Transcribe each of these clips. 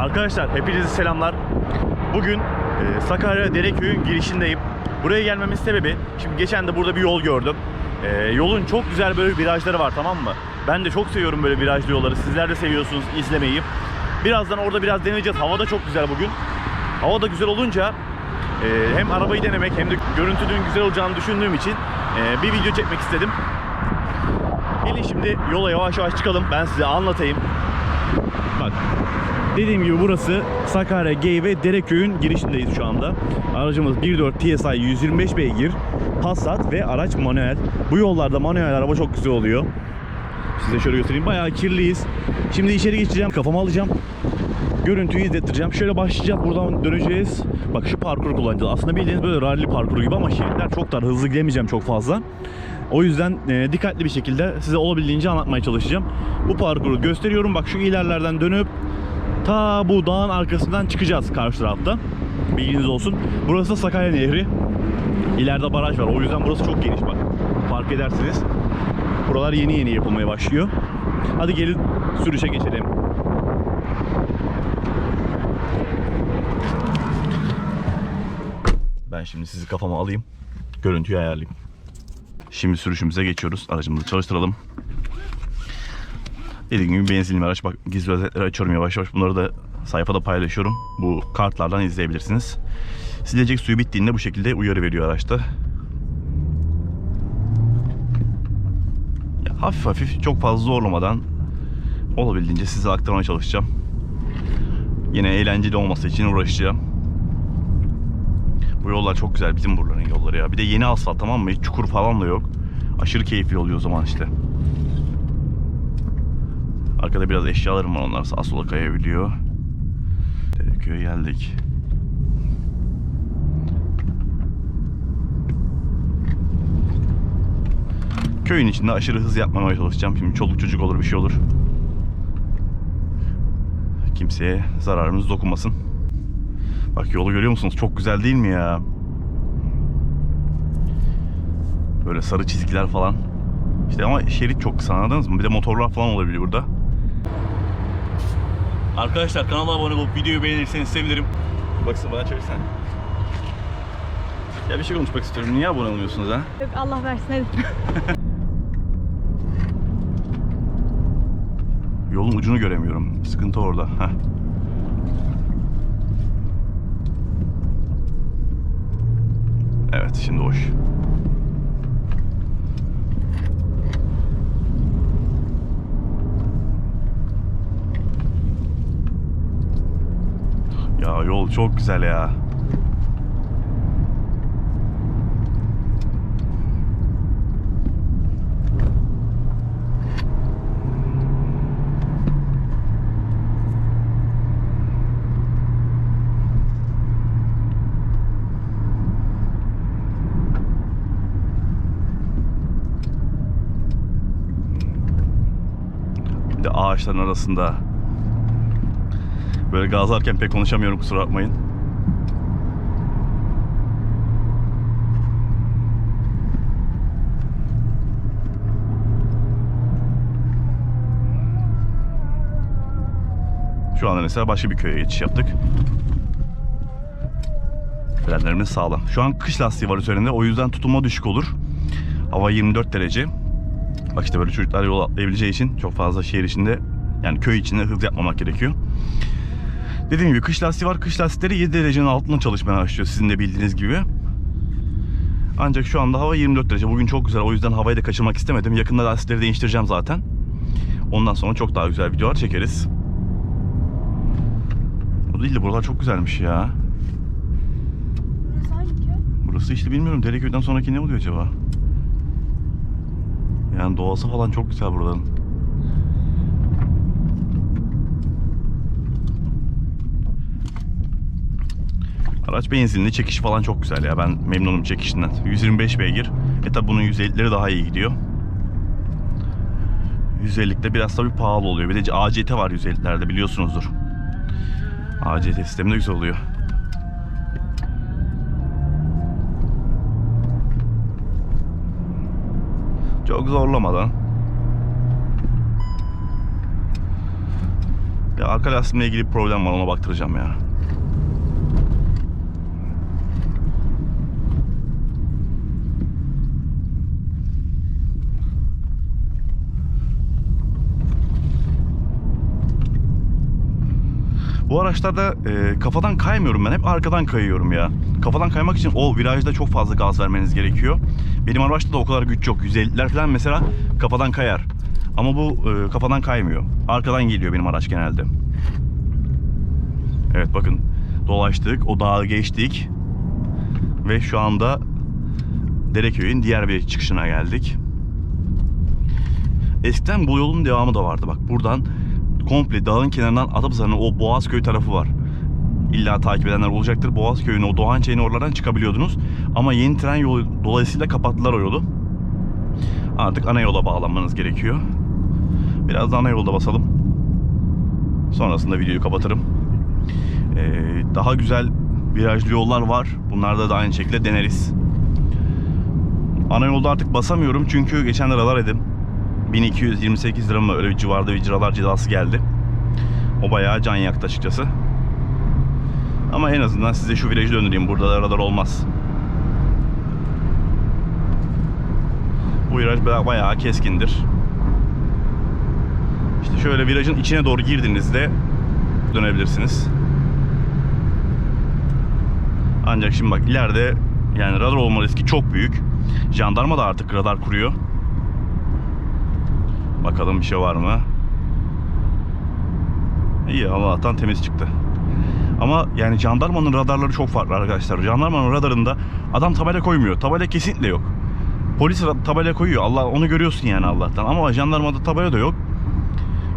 Arkadaşlar hepinize selamlar. Bugün e, Sakarya Dereköy'ün girişindeyim. Buraya gelmemin sebebi, şimdi geçen de burada bir yol gördüm. E, yolun çok güzel böyle virajları var tamam mı? Ben de çok seviyorum böyle virajlı yolları. Sizler de seviyorsunuz izlemeyi. Birazdan orada biraz deneyeceğiz. Hava da çok güzel bugün. Hava da güzel olunca e, hem arabayı denemek hem de görüntünün güzel olacağını düşündüğüm için e, bir video çekmek istedim. Gelin şimdi yola yavaş yavaş çıkalım. Ben size anlatayım. Bak dediğim gibi burası Sakarya Gey ve Dereköy'ün girişindeyiz şu anda. Aracımız 1.4 TSI 125 beygir, Passat ve araç manuel. Bu yollarda manuel araba çok güzel oluyor. Size şöyle göstereyim. Bayağı kirliyiz. Şimdi içeri geçeceğim. Kafamı alacağım. Görüntüyü izlettireceğim. Şöyle başlayacağız. Buradan döneceğiz. Bak şu parkuru kullanacağız. Aslında bildiğiniz böyle rally parkuru gibi ama şeritler çok dar. Hızlı gidemeyeceğim çok fazla. O yüzden e, dikkatli bir şekilde size olabildiğince anlatmaya çalışacağım. Bu parkuru gösteriyorum. Bak şu ilerlerden dönüp ta bu dağın arkasından çıkacağız karşı tarafta. Bilginiz olsun. Burası da Sakarya Nehri. İleride baraj var. O yüzden burası çok geniş bak. Fark edersiniz. Buralar yeni yeni yapılmaya başlıyor. Hadi gelin sürüşe geçelim. Ben şimdi sizi kafama alayım. Görüntüyü ayarlayayım. Şimdi sürüşümüze geçiyoruz. Aracımızı çalıştıralım. Dediğim gibi benzinli araç. Bak gizli özellikleri açıyorum yavaş yavaş. Bunları da sayfada paylaşıyorum. Bu kartlardan izleyebilirsiniz. Silecek suyu bittiğinde bu şekilde uyarı veriyor araçta. Ya, hafif hafif çok fazla zorlamadan olabildiğince size aktarmaya çalışacağım. Yine eğlenceli olması için uğraşacağım. Bu yollar çok güzel bizim buraların yolları ya. Bir de yeni asfalt tamam mı? Hiç çukur falan da yok. Aşırı keyifli oluyor o zaman işte. Arkada biraz eşyalarım var onlar sağa sola kayabiliyor. Dereköy'e geldik. Köyün içinde aşırı hız yapmamaya çalışacağım. Şimdi çoluk çocuk olur bir şey olur. Kimseye zararımız dokunmasın. Bak yolu görüyor musunuz? Çok güzel değil mi ya? Böyle sarı çizgiler falan. İşte ama şerit çok kısa anladınız mı? Bir de motorlar falan olabilir burada. Arkadaşlar kanala abone olup videoyu beğenirseniz sevinirim. Bak bana çevirsen. Ya bir şey konuşmak istiyorum. Niye abone olmuyorsunuz ha? Yok Allah versin hadi. Yolun ucunu göremiyorum. Sıkıntı orada. Heh. Evet şimdi hoş. Ya yol çok güzel ya. Bir de ağaçların arasında. Böyle gazlarken pek konuşamıyorum kusura bakmayın. Şu anda mesela başka bir köye geçiş yaptık. Frenlerimiz sağlam. Şu an kış lastiği var üzerinde o yüzden tutulma düşük olur. Hava 24 derece. Bak işte böyle çocuklar yol atlayabileceği için çok fazla şehir içinde yani köy içinde hız yapmamak gerekiyor. Dediğim gibi kış lastiği var. Kış lastikleri 7 derecenin altında çalışmaya başlıyor sizin de bildiğiniz gibi. Ancak şu anda hava 24 derece. Bugün çok güzel. O yüzden havayı da kaçırmak istemedim. Yakında lastikleri değiştireceğim zaten. Ondan sonra çok daha güzel videolar çekeriz. O değil de buralar çok güzelmiş ya. Burası hangi köy? Burası işte bilmiyorum. Dereköy'den sonraki ne oluyor acaba? Yani doğası falan çok güzel buraların. Araç benzinli, çekişi falan çok güzel ya. Ben memnunum çekişinden. 125 beygir. E tabi bunun 150'leri daha iyi gidiyor. 150'likte biraz tabi pahalı oluyor. Bir de ACT var 150'lerde biliyorsunuzdur. ACT sistemi de güzel oluyor. Çok zorlamadan. Ya arka lastimle ilgili problem var ona baktıracağım ya. Bu araçlarda e, kafadan kaymıyorum ben. Hep arkadan kayıyorum ya. Kafadan kaymak için o virajda çok fazla gaz vermeniz gerekiyor. Benim araçta da o kadar güç yok. 150'ler falan mesela kafadan kayar. Ama bu e, kafadan kaymıyor. Arkadan geliyor benim araç genelde. Evet bakın dolaştık. O dağı geçtik. Ve şu anda Dereköy'ün diğer bir çıkışına geldik. Eskiden bu yolun devamı da vardı. Bak buradan komple dağın kenarından Adapazarı'nın o Boğazköy tarafı var. İlla takip edenler olacaktır. Boğazköy'ün o Doğançay'ın oralardan çıkabiliyordunuz. Ama yeni tren yolu dolayısıyla kapattılar o yolu. Artık ana yola bağlanmanız gerekiyor. Biraz da ana yolda basalım. Sonrasında videoyu kapatırım. Ee, daha güzel virajlı yollar var. Bunlarda da aynı şekilde deneriz. Ana yolda artık basamıyorum çünkü geçen de radar edim. 1228 lira mı öyle bir civarda bir ciralar cezası geldi. O bayağı can yaktı açıkçası. Ama en azından size şu virajı döndüreyim. Burada da radar olmaz. Bu viraj bayağı keskindir. İşte şöyle virajın içine doğru girdiğinizde dönebilirsiniz. Ancak şimdi bak ileride yani radar olma riski çok büyük. Jandarma da artık radar kuruyor. Bakalım bir şey var mı? İyi Allah'tan temiz çıktı. Ama yani jandarmanın radarları çok farklı arkadaşlar. Jandarmanın radarında adam tabela koymuyor. Tabela kesinlikle yok. Polis tabela koyuyor. Allah onu görüyorsun yani Allah'tan. Ama jandarmada tabela da yok.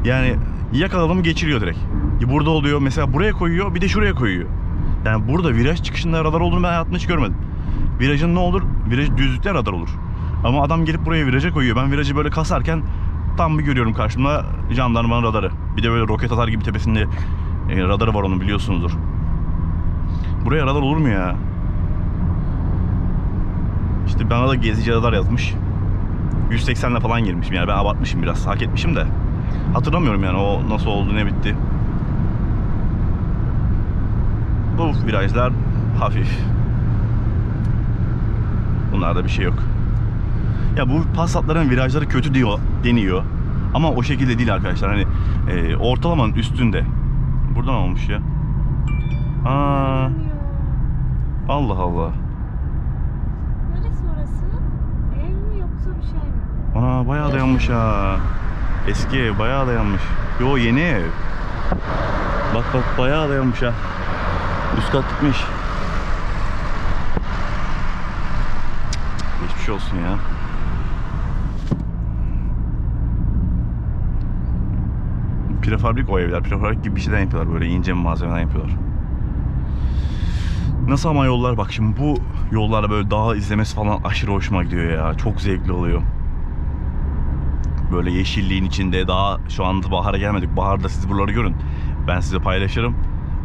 Yani yakaladı mı geçiriyor direkt. Burada oluyor mesela buraya koyuyor bir de şuraya koyuyor. Yani burada viraj çıkışında radar olduğunu ben hayatımda hiç görmedim. Virajın ne olur? Viraj düzlükte radar olur. Ama adam gelip buraya viraja koyuyor. Ben virajı böyle kasarken tam bir görüyorum karşımda jandarmanın radarı. Bir de böyle roket atar gibi tepesinde e, radarı var onun biliyorsunuzdur. Buraya radar olur mu ya? İşte bana da gezici radar yazmış. 180 ile falan girmişim yani ben abartmışım biraz hak etmişim de. Hatırlamıyorum yani o nasıl oldu ne bitti. Bu virajlar hafif. Bunlarda bir şey yok. Ya bu Passat'ların virajları kötü diyor deniyor. Ama o şekilde değil arkadaşlar. Hani e, ortalamanın üstünde. Buradan olmuş ya. Aa, Allah Allah. Neresi orası? Ev mi yoksa bir şey mi? Ana bayağı dayanmış ha. Eski ev bayağı dayanmış. Yo yeni ev. Bak bak bayağı dayanmış ha. Üst kat gitmiş. Geçmiş olsun ya. Prefabrik o evler. Prefabrik gibi bir şeyden yapıyorlar böyle ince malzemeden yapıyorlar. Nasıl ama yollar bak şimdi bu yollarda böyle dağ izlemesi falan aşırı hoşuma gidiyor ya. Çok zevkli oluyor. Böyle yeşilliğin içinde daha şu anda bahara gelmedik. Baharda siz buraları görün. Ben size paylaşırım.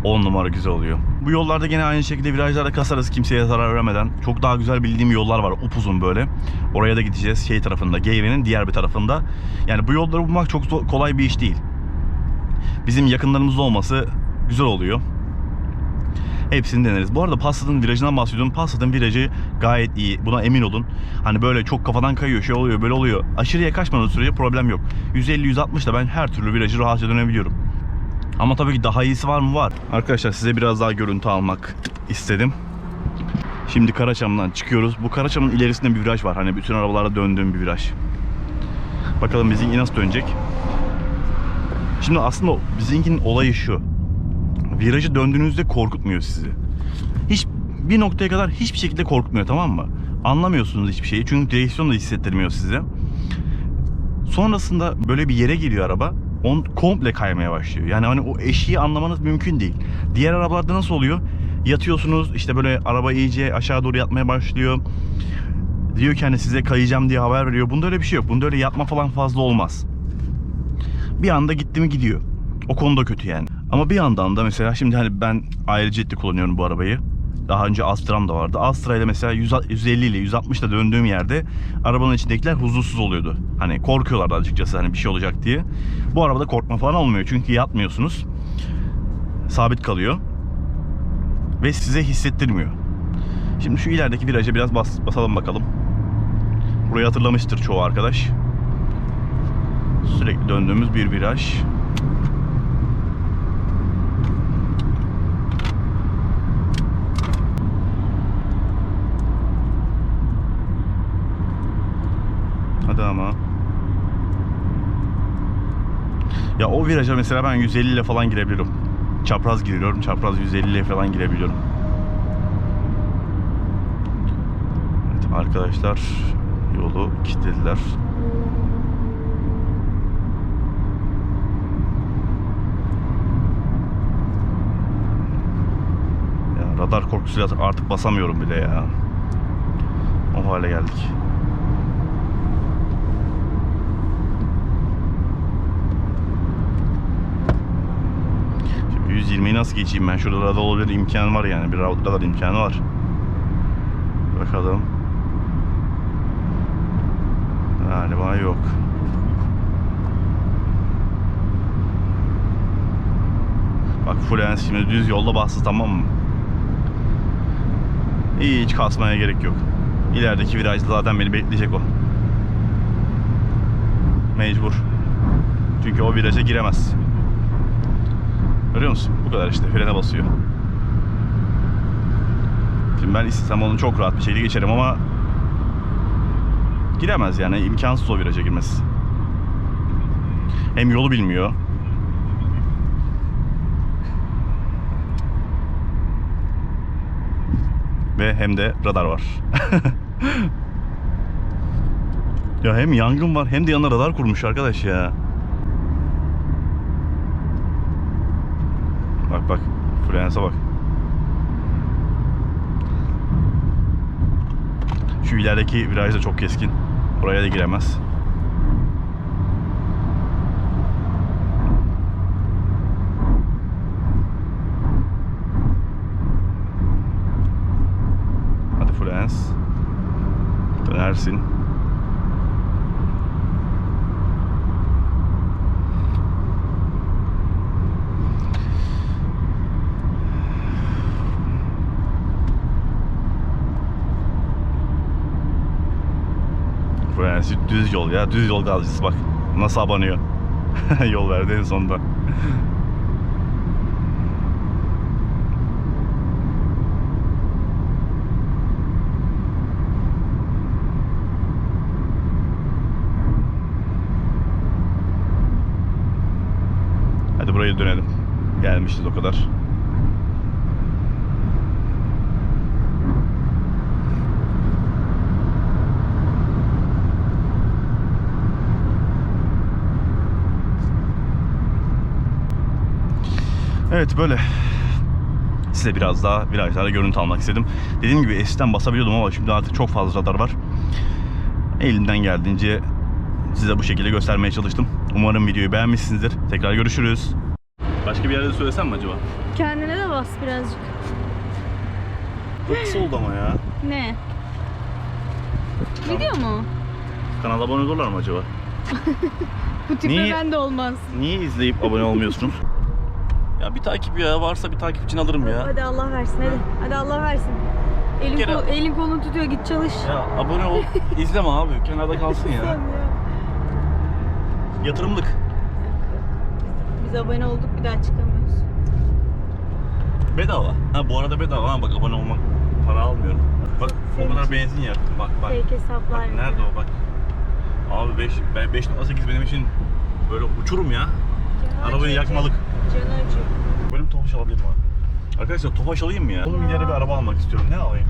10 numara güzel oluyor. Bu yollarda gene aynı şekilde virajlarda kasarız kimseye zarar vermeden. Çok daha güzel bildiğim yollar var upuzun böyle. Oraya da gideceğiz şey tarafında. Geyve'nin diğer bir tarafında. Yani bu yolları bulmak çok kolay bir iş değil. Bizim yakınlarımızda olması güzel oluyor. Hepsini deneriz. Bu arada Passat'ın virajından bahsediyorum. Passat'ın virajı gayet iyi. Buna emin olun. Hani böyle çok kafadan kayıyor, şey oluyor, böyle oluyor. Aşırıya kaçmadığı sürece problem yok. 150-160 da ben her türlü virajı rahatça dönebiliyorum. Ama tabii ki daha iyisi var mı? Var. Arkadaşlar size biraz daha görüntü almak istedim. Şimdi Karaçam'dan çıkıyoruz. Bu Karaçam'ın ilerisinde bir viraj var. Hani bütün arabalara döndüğüm bir viraj. Bakalım bizimki nasıl dönecek. Şimdi aslında bizimkinin olayı şu. Virajı döndüğünüzde korkutmuyor sizi. Hiç bir noktaya kadar hiçbir şekilde korkutmuyor tamam mı? Anlamıyorsunuz hiçbir şeyi. Çünkü direksiyon da hissettirmiyor size. Sonrasında böyle bir yere geliyor araba. On komple kaymaya başlıyor. Yani hani o eşiği anlamanız mümkün değil. Diğer arabalarda nasıl oluyor? Yatıyorsunuz işte böyle araba iyice aşağı doğru yatmaya başlıyor. Diyor ki hani size kayacağım diye haber veriyor. Bunda öyle bir şey yok. Bunda öyle yatma falan fazla olmaz. Bir anda gitti mi gidiyor. O konuda kötü yani. Ama bir yandan da mesela şimdi hani ben ayrı ciddi kullanıyorum bu arabayı. Daha önce Astra'm da vardı. Astra ile mesela 100 150 ile 160 ile döndüğüm yerde arabanın içindekiler huzursuz oluyordu. Hani korkuyorlardı açıkçası hani bir şey olacak diye. Bu arabada korkma falan olmuyor çünkü yatmıyorsunuz. Sabit kalıyor. Ve size hissettirmiyor. Şimdi şu ilerideki viraja biraz bas, basalım bakalım. Burayı hatırlamıştır çoğu arkadaş. Sürekli döndüğümüz bir viraj. Hadi ama. Ya o viraja mesela ben 150 ile falan girebiliyorum. Çapraz giriyorum. Çapraz 150 ile falan girebiliyorum. Evet, arkadaşlar yolu kilitlediler. Radar korkusuyla artık basamıyorum bile ya. O hale geldik. Şimdi 120'yi nasıl geçeyim ben? Şurada radar olabilir imkan var yani. Bir radar imkanı var. Bakalım. Galiba yok. Bak Fluence şimdi düz yolda bastı tamam mı? Hiç kasmaya gerek yok. İlerideki virajda zaten beni bekleyecek o. Mecbur. Çünkü o viraja giremez. Görüyor musun? Bu kadar işte frene basıyor. Şimdi ben istesem onu çok rahat bir şekilde geçerim ama giremez yani imkansız o viraja girmesi. Hem yolu bilmiyor. Ve hem de radar var. ya hem yangın var hem de yanına radar kurmuş arkadaş ya. Bak bak. Fluence'a bak. Şu ilerideki viraj da çok keskin. Oraya da giremez. Hadi Fluence. Dönersin. Fluence düz yol ya. Düz yol gazcısı bak. Nasıl abanıyor. yol verdi en sonunda. Hadi buraya dönelim. Gelmişiz o kadar. Evet böyle size biraz daha virajlarda görüntü almak istedim. Dediğim gibi eskiden basabiliyordum ama şimdi artık çok fazla radar var. Elimden geldiğince size bu şekilde göstermeye çalıştım. Umarım videoyu beğenmişsinizdir. Tekrar görüşürüz. Başka bir yerde söylesem mi acaba? Kendine de bas birazcık. Çok kısa oldu ama ya. Ne? Video mu? Kanala abone olurlar mı acaba? Bu tipe Niye? ben de olmaz. Niye izleyip abone olmuyorsunuz? ya bir takip ya varsa bir takipçini alırım ya. Hadi Allah versin hadi. Hadi Allah versin. Elin, Kere- kol, elin kolunu tutuyor git çalış. Ya abone ol, izleme abi. Kenarda kalsın Sen ya. Yatırımlık. Biz abone olduk bir daha çıkamıyoruz. Bedava. Ha bu arada bedava ha bak abone olmak para almıyorum. Bak o kadar benzin yaktım bak bak. Fake hesaplar. Bak nerede o bak. Abi 5 ben 5.8 benim için böyle uçurum ya. Canı Arabayı acıyor, yakmalık. Canı acıyor. Böyle bir tofaş alabilirim abi. Arkadaşlar tofaş alayım mı ya? Oğlum ileri bir araba almak istiyorum. Ne alayım?